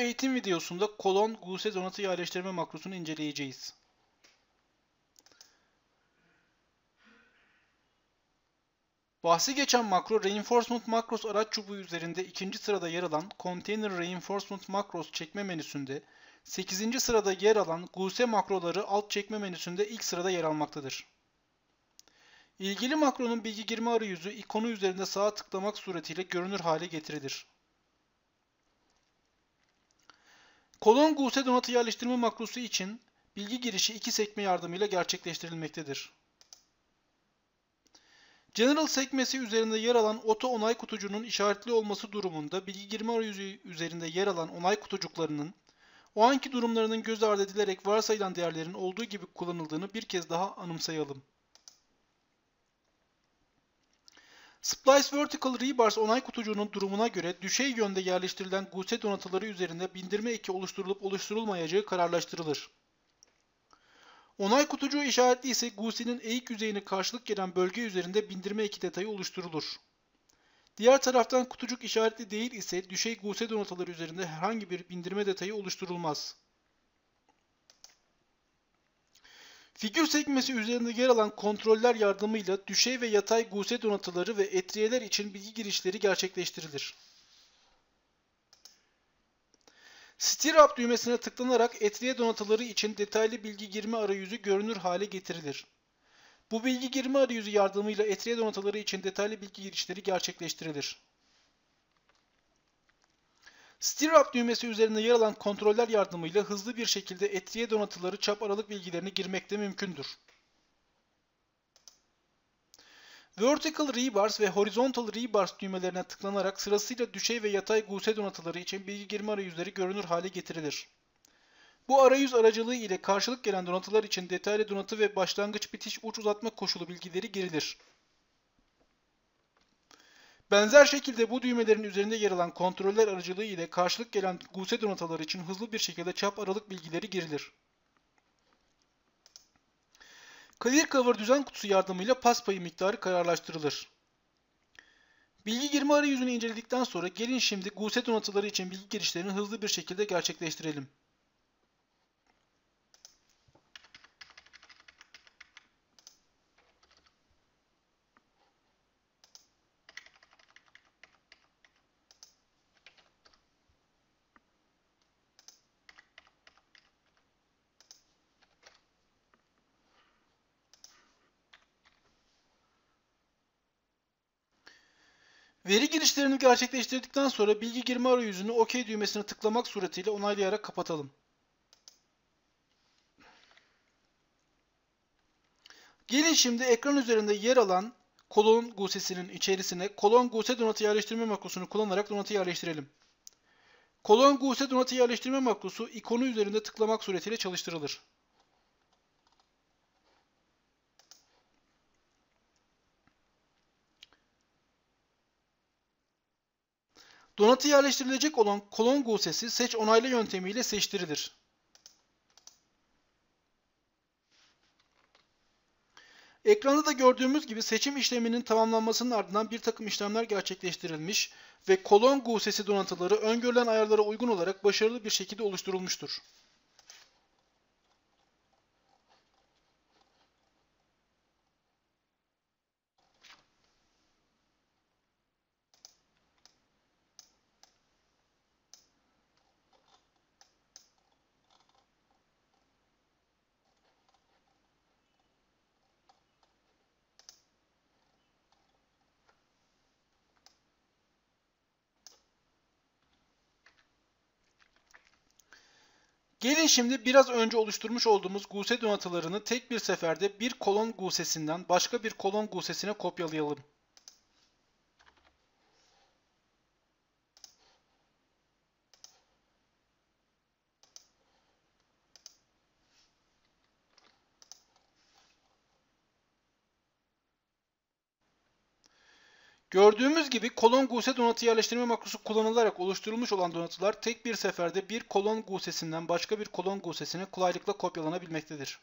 eğitim videosunda kolon guse donatı yerleştirme makrosunu inceleyeceğiz. Bahsi geçen makro Reinforcement Macros araç çubuğu üzerinde ikinci sırada yer alan Container Reinforcement Macros çekme menüsünde 8. sırada yer alan GUSE makroları alt çekme menüsünde ilk sırada yer almaktadır. İlgili makronun bilgi girme arayüzü ikonu üzerinde sağa tıklamak suretiyle görünür hale getirilir. Kolon GUSE donatı yerleştirme makrosu için bilgi girişi iki sekme yardımıyla gerçekleştirilmektedir. General sekmesi üzerinde yer alan oto onay kutucuğunun işaretli olması durumunda bilgi girme arayüzü üzerinde yer alan onay kutucuklarının o anki durumlarının göz ardı edilerek varsayılan değerlerin olduğu gibi kullanıldığını bir kez daha anımsayalım. Splice Vertical Rebars onay kutucuğunun durumuna göre düşey yönde yerleştirilen GUSE donatıları üzerinde bindirme eki oluşturulup oluşturulmayacağı kararlaştırılır. Onay kutucuğu işaretli ise GUSE'nin eğik yüzeyine karşılık gelen bölge üzerinde bindirme eki detayı oluşturulur. Diğer taraftan kutucuk işaretli değil ise düşey GUSE donataları üzerinde herhangi bir bindirme detayı oluşturulmaz. Figür sekmesi üzerinde yer alan kontroller yardımıyla düşey ve yatay GUSE donatıları ve etriyeler için bilgi girişleri gerçekleştirilir. Stir Up düğmesine tıklanarak etriye donatıları için detaylı bilgi girme arayüzü görünür hale getirilir. Bu bilgi girme arayüzü yardımıyla etriye donatıları için detaylı bilgi girişleri gerçekleştirilir. Stir Up düğmesi üzerinde yer alan kontroller yardımıyla hızlı bir şekilde etriye donatıları çap aralık bilgilerini girmek de mümkündür. Vertical Rebars ve Horizontal Rebars düğmelerine tıklanarak sırasıyla düşey ve yatay guse donatıları için bilgi girme arayüzleri görünür hale getirilir. Bu arayüz aracılığı ile karşılık gelen donatılar için detaylı donatı ve başlangıç bitiş uç uzatma koşulu bilgileri girilir. Benzer şekilde bu düğmelerin üzerinde yer alan kontroller aracılığı ile karşılık gelen guse donataları için hızlı bir şekilde çap aralık bilgileri girilir. Clear Cover düzen kutusu yardımıyla pas payı miktarı kararlaştırılır. Bilgi girme arayüzünü inceledikten sonra gelin şimdi GUSE donatıları için bilgi girişlerini hızlı bir şekilde gerçekleştirelim. Veri girişlerini gerçekleştirdikten sonra bilgi girme arayüzünü OK düğmesine tıklamak suretiyle onaylayarak kapatalım. Gelin şimdi ekran üzerinde yer alan kolon gusesinin içerisine kolon guse donatı yerleştirme makrosunu kullanarak donatı yerleştirelim. Kolon guse donatı yerleştirme makrosu ikonu üzerinde tıklamak suretiyle çalıştırılır. Donatı yerleştirilecek olan kolon gusesi seç onayla yöntemiyle seçtirilir. Ekranda da gördüğümüz gibi seçim işleminin tamamlanmasının ardından bir takım işlemler gerçekleştirilmiş ve kolon gusesi donatıları öngörülen ayarlara uygun olarak başarılı bir şekilde oluşturulmuştur. Gelin şimdi biraz önce oluşturmuş olduğumuz guse donatılarını tek bir seferde bir kolon gusesinden başka bir kolon gusesine kopyalayalım. Gördüğümüz gibi kolon guse donatı yerleştirme makrosu kullanılarak oluşturulmuş olan donatılar tek bir seferde bir kolon gusesinden başka bir kolon gusesine kolaylıkla kopyalanabilmektedir.